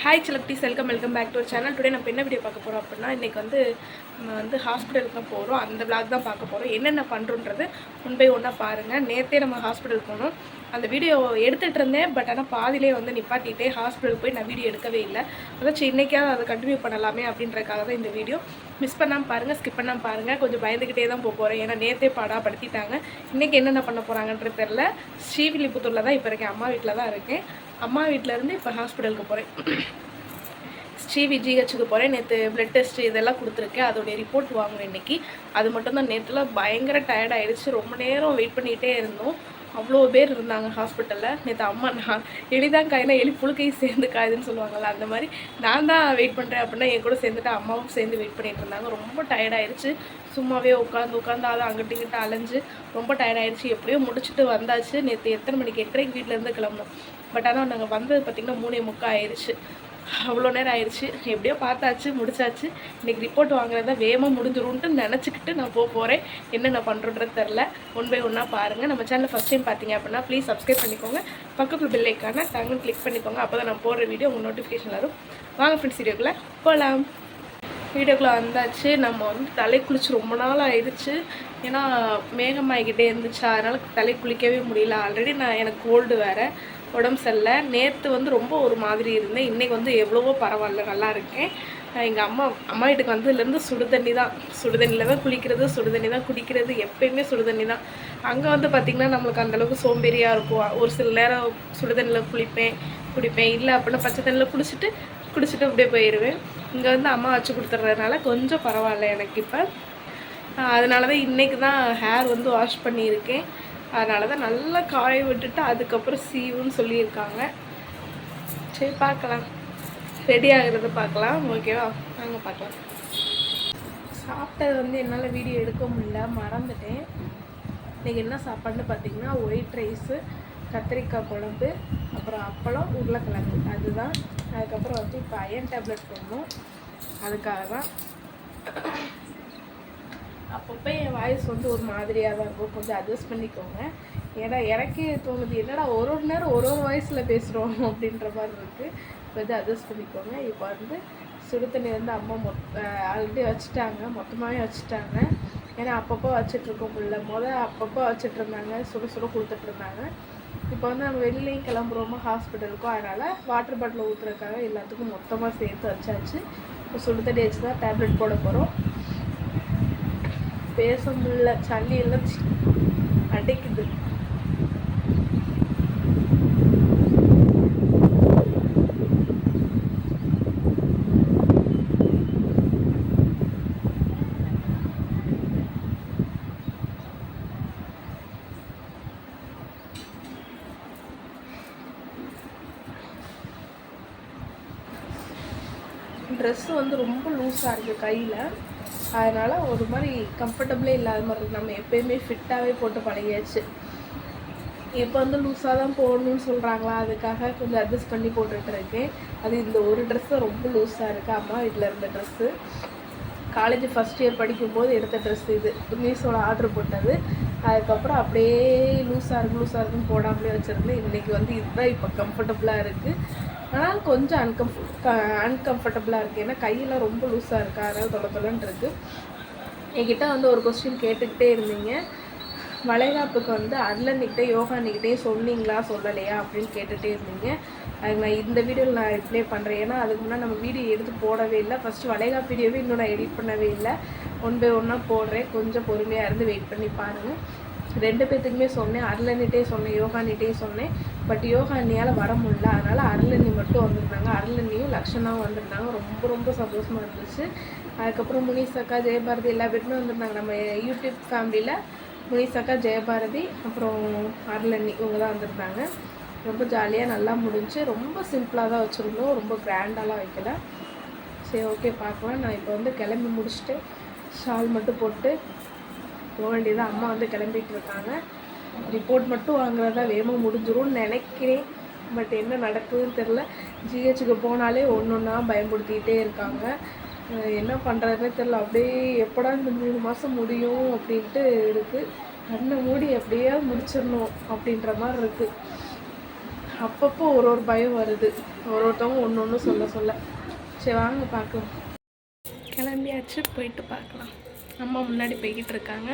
Hi செலப்டிஸ் welcome welcome back to channel today நம்ம என்ன video பார்க்க போகிறோம் அப்படின்னா இன்றைக்கி வந்து நம்ம வந்து ஹாஸ்பிட்டலுக்கு தான் போகிறோம் அந்த vlog தான் பார்க்க போகிறோம் என்னென்ன பண்ணுறோன்றது ஒன் பை பாருங்கள் நேற்றே நம்ம ஹாஸ்பிட்டல் போனோம். அந்த வீடியோ எடுத்துகிட்டு இருந்தேன். பட் ஆனால் பாதியிலே வந்து நிப்பாட்டிகிட்டே ஹாஸ்பிட்டலுக்கு போய் நான் வீடியோ எடுக்கவே இல்லை. அதாச்சும் இன்றைக்காவது அதை கண்டினியூ பண்ணலாமே அப்படின்றக்காக தான் இந்த வீடியோ மிஸ் பண்ணாமல் பாருங்கள் ஸ்கிப் பண்ணாமல் பாருங்கள் கொஞ்சம் பயந்துக்கிட்டே தான் போக போகிறேன் ஏன்னா நேற்றே பாடாப்படுத்திட்டாங்க. இன்றைக்கி என்னென்ன பண்ண போகிறாங்கன்றது தெரில ஸ்ரீவில்லிபுத்தூரில் தான் இப்போ இருக்கேன். அம்மா வீட்டில் தான் இருக்கேன். அம்மா வீட்டிலேருந்து இப்போ ஹாஸ்பிட்டலுக்கு போகிறேன் ஸ்ரீவி ஜிஹெச்சுக்கு போகிறேன் நேற்று பிளட் டெஸ்ட் இதெல்லாம் கொடுத்துருக்கேன். அதோடைய ரிப்போர்ட் வாங்குவேன் இன்னைக்கு. அது மட்டும்தான் நேற்றுலாம் நேற்றுல பயங்கர டயர்ட் ஆயிடுச்சு. ரொம்ப நேரம் வெயிட் பண்ணிகிட்டே இருந்தோம். அவ்வளோ பேர் இருந்தாங்க ஹாஸ்பிட்டலில் நேற்று அம்மா நான் எளிதான் காயினா எலி புழுக்கையும் சேர்ந்து காயுதுன்னு சொல்லுவாங்கள்ல அந்த மாதிரி நான் தான் வெயிட் பண்ணுறேன் அப்படின்னா என் கூட சேர்ந்துட்டு அம்மாவும் சேர்ந்து வெயிட் பண்ணிட்டு இருந்தாங்க. ரொம்ப டயர்டாயிருச்சு சும்மாவே உட்காந்து உட்காந்து அதை அங்கிட்ட இங்கிட்ட அலைஞ்சு ரொம்ப டயர்டாயிருச்சு எப்படியோ முடிச்சுட்டு வந்தாச்சு. நேற்று எத்தனை மணிக்கு எட்டரைக்கு வீட்டிலேருந்து கிளம்பணும் பட் ஆனால் நாங்கள் வந்தது பார்த்திங்கன்னா மூணே முக்கா ஆயிடுச்சு அவ்வளோ நேரம் ஆயிடுச்சு எப்படியோ பார்த்தாச்சு முடிச்சாச்சு. இன்றைக்கி ரிப்போர்ட் வாங்குறத வேகமாக முடிஞ்சிரும்ன்ட்டு நினச்சிக்கிட்டு நான் போக போகிறேன் என்னென்ன பண்ணுறோன்றது தெரில ஒன் பை ஒன்னாக பாருங்கள் நம்ம சேனல் ஃபஸ்ட் டைம் பார்த்தீங்க அப்படின்னா ப்ளீஸ் சப்ஸ்கிரைப் பண்ணிக்கோங்க. பக்கத்தில் பில்லைக்கான தங்கன்னு கிளிக் பண்ணிக்கோங்க. அப்போ தான் நான் போடுற வீடியோ உங்கள் நோட்டிஃபிகேஷன் வரும். வாங்க ஃப்ரெண்ட்ஸ் வீடியோக்குள்ளே போகலாம் வீடியோக்குள்ளே வந்தாச்சு. நம்ம வந்து தலை குளிச்சு ரொம்ப நாள் ஆயிடுச்சு ஏன்னா மேகமாகிக்கிட்டே இருந்துச்சு. அதனால் தலை குளிக்கவே முடியல. ஆல்ரெடி நான் எனக்கு கோல்டு வேறு. உடம்பு சரியில்லை. நேற்று வந்து ரொம்ப ஒரு மாதிரி இருந்தேன். இன்றைக்கி வந்து எவ்வளவோ பரவாயில்ல நல்லா இருக்கேன். எங்கள் அம்மா அம்மா வீட்டுக்கு வந்ததுலேருந்து சுடு தண்ணி தான். சுடுதண்ணியில் தான் குளிக்கிறது சுடு தண்ணி தான் குடிக்கிறது எப்பயுமே சுடுதண்ணி தான். அங்கே வந்து பார்த்திங்கன்னா நம்மளுக்கு அந்தளவுக்கு சோம்பேறியாக இருக்கும். ஒரு சில நேரம் சுடுதண்ணியில் குளிப்பேன் குடிப்பேன். இல்லை அப்படின்னா பச்சை தண்ணியில் குளிச்சுட்டு குடிச்சிட்டு அப்படியே போயிடுவேன் இங்கே வந்து அம்மா வச்சு கொடுத்துட்றதுனால கொஞ்சம் பரவாயில்ல எனக்கு இப்போ. அதனால தான் இன்றைக்கி தான் ஹேர் வந்து வாஷ் பண்ணியிருக்கேன். அதனால தான் நல்லா காய விட்டுட்டு அதுக்கப்புறம் சீவுன்னு சொல்லியிருக்காங்க. சரி பார்க்கலாம். ரெடி ஆகிறத பார்க்கலாம். ஓகேவா நாங்கள் பார்க்கலாம். சாப்பிட்டது வந்து என்னால் வீடியோ எடுக்க முடியல. மறந்துட்டேன். இன்றைக்கி என்ன சாப்பாடுன்னு பார்த்தீங்கன்னா ஒயிட் ரைஸு கத்திரிக்காய் குழம்பு அப்புறம் அப்பளம் உருளைக்கிழங்கு. அதுதான். அதுக்கப்புறம் வந்து இப்போ அயன் டேப்லெட் போடணும். அதுக்காக தான் அப்பப்போ என் வாய்ஸ் வந்து ஒரு மாதிரியாக தான் இருக்கும். கொஞ்சம் அட்ஜஸ்ட் பண்ணிக்கோங்க. ஏன்னா எனக்கே தோணுது என்னடா ஒரு ஒரு நேரம் ஒரு ஒரு வாய்ஸில் பேசுகிறோம் அப்படின்ற மாதிரி இருக்குது கொஞ்சம் அட்ஜஸ்ட் பண்ணிக்கோங்க. இப்போ வந்து சுடு தண்ணி வந்து அம்மா மொத் ஆல்ரெடி வச்சுட்டாங்க. மொத்தமாகவே வச்சுட்டாங்க. ஏன்னா அப்பப்போ வச்சிட்ருக்க பிள்ளை முதல் அப்பப்போ வச்சுட்டு சுட சுட கொடுத்துட்ருந்தாங்க இப்போ வந்து நம்ம வெளியிலையும் கிளம்புறோமா? ஹாஸ்பிட்டலுக்கும் அதனால் வாட்டர் பாட்டில் ஊற்றுறதுக்காக எல்லாத்துக்கும் மொத்தமாக சேர்த்து வச்சாச்சு. இப்போ சுடு தண்ணி வச்சு தான் டேப்லெட் போட போகிறோம் பேச முடியல சளி எல்லாம் அடைக்குது. ட்ரெஸ்ஸு வந்து ரொம்ப லூஸாக இருக்குது கையில். அதனால் ஒரு மாதிரி கம்ஃபர்டபுளே இல்லாத மாதிரி இருக்குது நம்ம எப்பயுமே ஃபிட்டாகவே போட்டு பழகியாச்சு. இப்போ வந்து லூஸாக தான் போடணும்னு சொல்கிறாங்களா அதுக்காக கொஞ்சம் அட்ஜஸ்ட் பண்ணி போட்டுகிட்டு இருக்கேன். அது இந்த ஒரு ட்ரெஸ்ஸு ரொம்ப லூஸாக இருக்குது அம்மா வீட்டில் இருந்த ட்ரெஸ்ஸு காலேஜ் ஃபஸ்ட் இயர் படிக்கும்போது எடுத்த ட்ரெஸ் இது. மீஷோவில் ஆர்டர் போட்டது. அதுக்கப்புறம் அப்படியே லூஸாக இருக்கு லூஸாக இருக்குன்னு போடாமலே வச்சுருந்தேன். இன்றைக்கி வந்து இதுதான் இப்போ கம்ஃபர்டபுளாக இருக்குது ஆனால் கொஞ்சம் அன்கம் அன்கம்ஃபர்டபுளாக இருக்குது ஏன்னா கையெல்லாம் ரொம்ப லூஸாக இருக்கு. அதனால் தொலை தொலைன்னு இருக்குது என்கிட்ட வந்து ஒரு கொஸ்டின் கேட்டுக்கிட்டே இருந்தீங்க. வளைகாப்புக்கு வந்து அர்லன்கிட்ட யோகானிக்கிட்டே சொன்னீங்களா சொல்லலையா அப்படின்னு கேட்டுகிட்டே இருந்தீங்க. அதுக்கு நான் இந்த வீடியோவில் நான் ரிப்ளை பண்ணுறேன் ஏன்னா அதுக்கு முன்னாடி நம்ம வீடியோ எடுத்து போடவே இல்லை. ஃபஸ்ட்டு வளைகாப்பு வீடியோவே இன்னும் நான் எடிட் பண்ணவே இல்லை. ஒன் பை ஒன்னாக போடுறேன். கொஞ்சம் பொறுமையாக இருந்து வெயிட் பண்ணி பாருங்கள் ரெண்டு பேர்த்துக்குமே சொன்னேன். அருளன்னிட்டே சொன்னேன். யோகானிட்டே சொன்னேன். பட் யோகா அண்ணியால் வர முடியல. அதனால் அருளண்ணி மட்டும் வந்திருந்தாங்க. அருளண்ணியும் லக்ஷனாவும் வந்திருந்தாங்க. ரொம்ப ரொம்ப சந்தோஷமாக இருந்துச்சு. அதுக்கப்புறம் முனிஷ் அக்கா ஜெயபாரதி எல்லா பேருமே வந்திருந்தாங்க. நம்ம யூடியூப் ஃபேமிலியில் முனிஷ் அக்கா ஜெயபாரதி அப்புறம் அருளண்ணி இவங்க தான் வந்திருந்தாங்க. ரொம்ப ஜாலியாக நல்லா முடிஞ்சு ரொம்ப சிம்பிளாக தான் வச்சுருந்தோம். ரொம்ப கிராண்டாலாம் வைக்கல. சரி ஓகே பார்க்கலாம். நான் இப்போ வந்து கிளம்பி முடிச்சுட்டு ஷால் மட்டும் போட்டு போக வேண்டியதாக அம்மா வந்து கிளம்பிட்டு இருக்காங்க. ரிப்போர்ட் மட்டும் வாங்குறதா வேகமாக முடிஞ்சிரும்னு நினைக்கிறேன். பட் என்ன நடக்குதுன்னு தெரில ஜிஹெச்சுக்கு போனாலே ஒன்று ஒன்றா பயன்படுத்திக்கிட்டே இருக்காங்க. என்ன பண்ணுறதுனே தெரில அப்படியே எப்படா இந்த மூணு மாதம் முடியும் அப்படின்ட்டு இருக்குது கண்ணை மூடி அப்படியே முடிச்சிடணும் அப்படின்ற மாதிரி இருக்குது அப்பப்போ ஒரு ஒரு பயம் வருது. ஒரு ஒருத்தவங்க ஒன்று ஒன்று சொல்ல சொல்ல. சரி வாங்க பார்க்கலாம். கிளம்பியாச்சு. போயிட்டு பார்க்கலாம். அம்மா முன்னாடி போய்கிட்டு இருக்காங்க.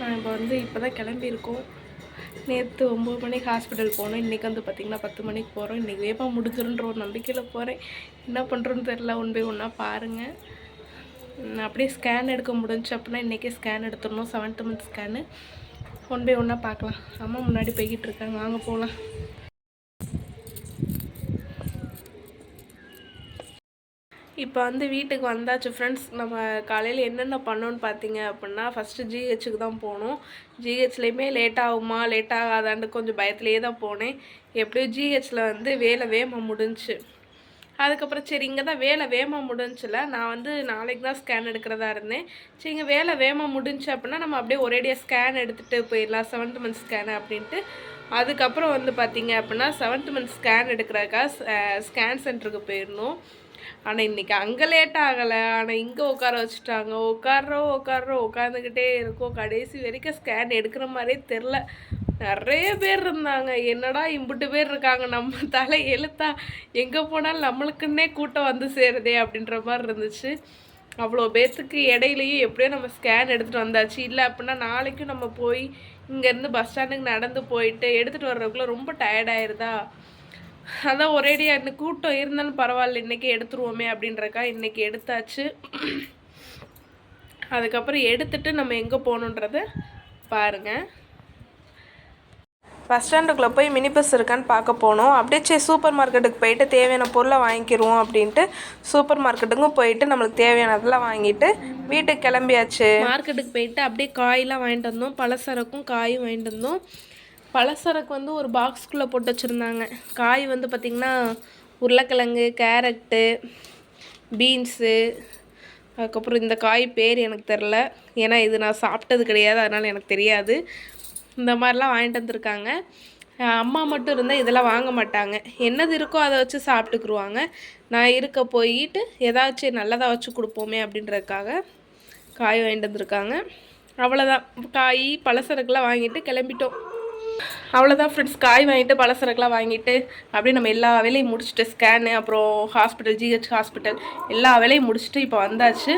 நான் இப்போ வந்து இப்போ தான் கிளம்பியிருக்கோம். நேற்று ஒம்பது மணிக்கு ஹாஸ்பிட்டல் போனோம். இன்றைக்கி வந்து பார்த்திங்கன்னா பத்து மணிக்கு போகிறோம் இன்றைக்கி வேப்பம் முடிஞ்சிருன்ற ஒரு நம்பிக்கையில் போகிறேன் என்ன பண்ணுறோன்னு தெரில ஒன் பை ஒன்றா பாருங்கள் அப்படியே ஸ்கேன் எடுக்க முடிஞ்சு அப்படின்னா இன்றைக்கே ஸ்கேன் எடுத்துடணும். Seventh month scan one by ஒன்றா பார்க்கலாம். அம்மா முன்னாடி போய்கிட்டு இருக்காங்க. வாங்க போகலாம் இப்போ வந்து வீட்டுக்கு வந்தாச்சு ஃப்ரெண்ட்ஸ் நம்ம காலையில் என்னென்ன பண்ணோன்னு பார்த்தீங்க அப்படின்னா ஃபஸ்ட்டு ஜிஹெச்சுக்கு தான் போனோம். ஜிஹெச்லேயுமே லேட் ஆகுமா லேட் ஆகாதான்னு கொஞ்சம் பயத்துலேயே தான் போனேன். எப்படியோ ஜிஹெச்சில் வந்து வேலை வேகமாக முடிஞ்சுச்சு. அதுக்கப்புறம் சரி இங்கே தான் வேலை வேகமாக முடிஞ்சில. நான் வந்து நாளைக்கு தான் ஸ்கேன் எடுக்கிறதா இருந்தேன். சரி இங்கே வேலை வேகமாக முடிஞ்சு அப்படின்னா நம்ம அப்படியே ஒரேடியாக ஸ்கேன் எடுத்துகிட்டு போயிடலாம். செவன்த் மந்த் ஸ்கேனு அப்படின்ட்டு. அதுக்கப்புறம் வந்து பார்த்தீங்க அப்படின்னா செவன்த் மந்த் ஸ்கேன் எடுக்கிறதுக்காக ஸ்கேன் சென்டருக்கு போயிடணும் ஆனால் இன்றைக்கி அங்கே லேட் ஆகலை. ஆனால் இங்கே உட்கார வச்சுட்டாங்க. உட்காடுறோம் உட்காடுறோம் உட்காந்துக்கிட்டே இருக்கோம். கடைசி வரைக்கும் ஸ்கேன் எடுக்கிற மாதிரியே தெரில நிறைய பேர் இருந்தாங்க. என்னடா இம்புட்டு பேர் இருக்காங்க. நம்ம தலை எழுத்தா எங்கே போனாலும் நம்மளுக்குன்னே கூட்டம் வந்து சேருதே அப்படின்ற மாதிரி இருந்துச்சு. அவ்வளோ பேர்த்துக்கு இடையிலையும் எப்படியோ நம்ம ஸ்கேன் எடுத்துகிட்டு வந்தாச்சு. இல்லை அப்படின்னா நாளைக்கும் நம்ம போய் இங்கேருந்து பஸ் ஸ்டாண்டுக்கு நடந்து போயிட்டு எடுத்துகிட்டு வர்றதுக்குள்ளே ரொம்ப டயர்டாயிருதா அதான் ஒரேடியாக இன்னும் கூட்டம் இருந்தாலும் பரவாயில்ல இன்றைக்கி எடுத்துருவோமே அப்படின்றக்கா இன்றைக்கி எடுத்தாச்சு. அதுக்கப்புறம் எடுத்துட்டு நம்ம எங்கே போகணுன்றத பாருங்கள் பஸ் ஸ்டாண்டுக்குள்ளே போய் மினி பஸ் இருக்கான்னு பார்க்க போனோம். அப்படியே சரி சூப்பர் மார்க்கெட்டுக்கு போயிட்டு தேவையான பொருளை வாங்கிக்கிருவோம் அப்படின்ட்டு சூப்பர் மார்க்கெட்டுக்கும் போயிட்டு நம்மளுக்கு தேவையானதெல்லாம் வாங்கிட்டு வீட்டுக்கு கிளம்பியாச்சு. மார்க்கெட்டுக்கு போயிட்டு அப்படியே காயெலாம் வாங்கிட்டு வந்தோம். பலசரக்கும் காயும் வாங்கிட்டு வந்தோம். பலசரக்கு வந்து ஒரு பாக்ஸ்குள்ளே போட்டு வச்சுருந்தாங்க. காய் வந்து பார்த்திங்கன்னா உருளைக்கிழங்கு கேரட்டு பீன்ஸு அதுக்கப்புறம் இந்த காய் பேர் எனக்கு தெரில ஏன்னா இது நான் சாப்பிட்டது கிடையாது அதனால் எனக்கு தெரியாது. இந்த மாதிரிலாம் வாங்கிட்டு வந்திருக்காங்க. அம்மா மட்டும் இருந்தால் இதெல்லாம் வாங்க மாட்டாங்க. என்னது இருக்கோ அதை வச்சு சாப்பிட்டுக்குருவாங்க. நான் இருக்க போயிட்டு ஏதாச்சும் நல்லதாக வச்சு கொடுப்போமே அப்படின்றதுக்காக காய் வாங்கிட்டு வந்திருக்காங்க. அவ்வளோதான் காய் பலசரக்குலாம் வாங்கிட்டு கிளம்பிட்டோம். அவ்வளோதான் ஃப்ரெண்ட்ஸ் காய் வாங்கிட்டு பலசரக்குலாம் வாங்கிட்டு அப்படியே நம்ம எல்லா வேலையும் முடிச்சுட்டு ஸ்கேனு அப்புறம் ஹாஸ்பிட்டல் ஜிஹெச் ஹாஸ்பிட்டல் எல்லா வேலையும் முடிச்சுட்டு இப்போ வந்தாச்சு.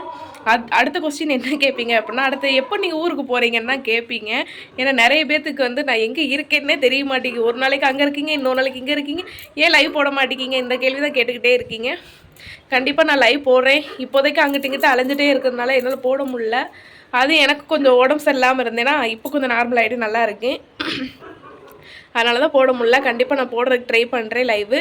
அத் அடுத்த கொஸ்டின் என்ன கேட்பீங்க அப்படின்னா அடுத்து எப்போ நீங்கள் ஊருக்கு போகிறீங்கன்னு தான் கேட்பீங்க ஏன்னா நிறைய பேர்த்துக்கு வந்து நான் எங்கே இருக்கேன்னே தெரிய மாட்டேங்குது. ஒரு நாளைக்கு அங்கே இருக்கீங்க இன்னொரு நாளைக்கு இங்கே இருக்கீங்க. ஏன் லைவ் போட மாட்டேங்கிங்க? இந்த கேள்வி தான் கேட்டுக்கிட்டே இருக்கீங்க. கண்டிப்பாக நான் லைவ் போடுறேன். இப்போதைக்கு அங்கிட்ட இங்கிட்ட அலைஞ்சிட்டே இருக்கிறதுனால என்னால் போட முடில அது எனக்கு கொஞ்சம் உடம்பு சரியில்லாமல் இருந்தேன்னா இப்போ கொஞ்சம் நார்மல் ஆகிட்டு நல்லா இருக்கு அதனால தான் போட முடில கண்டிப்பாக நான் போடுறதுக்கு ட்ரை பண்ணுறேன் லைவு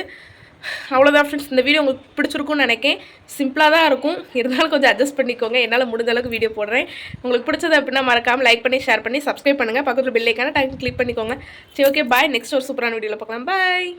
அவ்வளோதான் ஃப்ரெண்ட்ஸ் இந்த வீடியோ உங்களுக்கு பிடிச்சிருக்கும்னு நினைக்கேன். சிம்பிளாக தான் இருக்கும். இருந்தாலும் கொஞ்சம் அட்ஜஸ்ட் பண்ணிக்கோங்க. என்னால் முடிஞ்ச அளவுக்கு வீடியோ போடுறேன். உங்களுக்கு பிடிச்சது அப்படின்னா மறக்காமல் லைக் பண்ணி ஷேர் பண்ணி சப்ஸ்கிரைப் பண்ணுங்கள் பக்கத்தில் பில்லைக்கான டைம் கிளிக் பண்ணிக்கோங்க. சரி ஓகே பாய் நெக்ஸ்ட் ஒரு சூப்பரான வீடியோவில் பார்க்கலாம். பாய்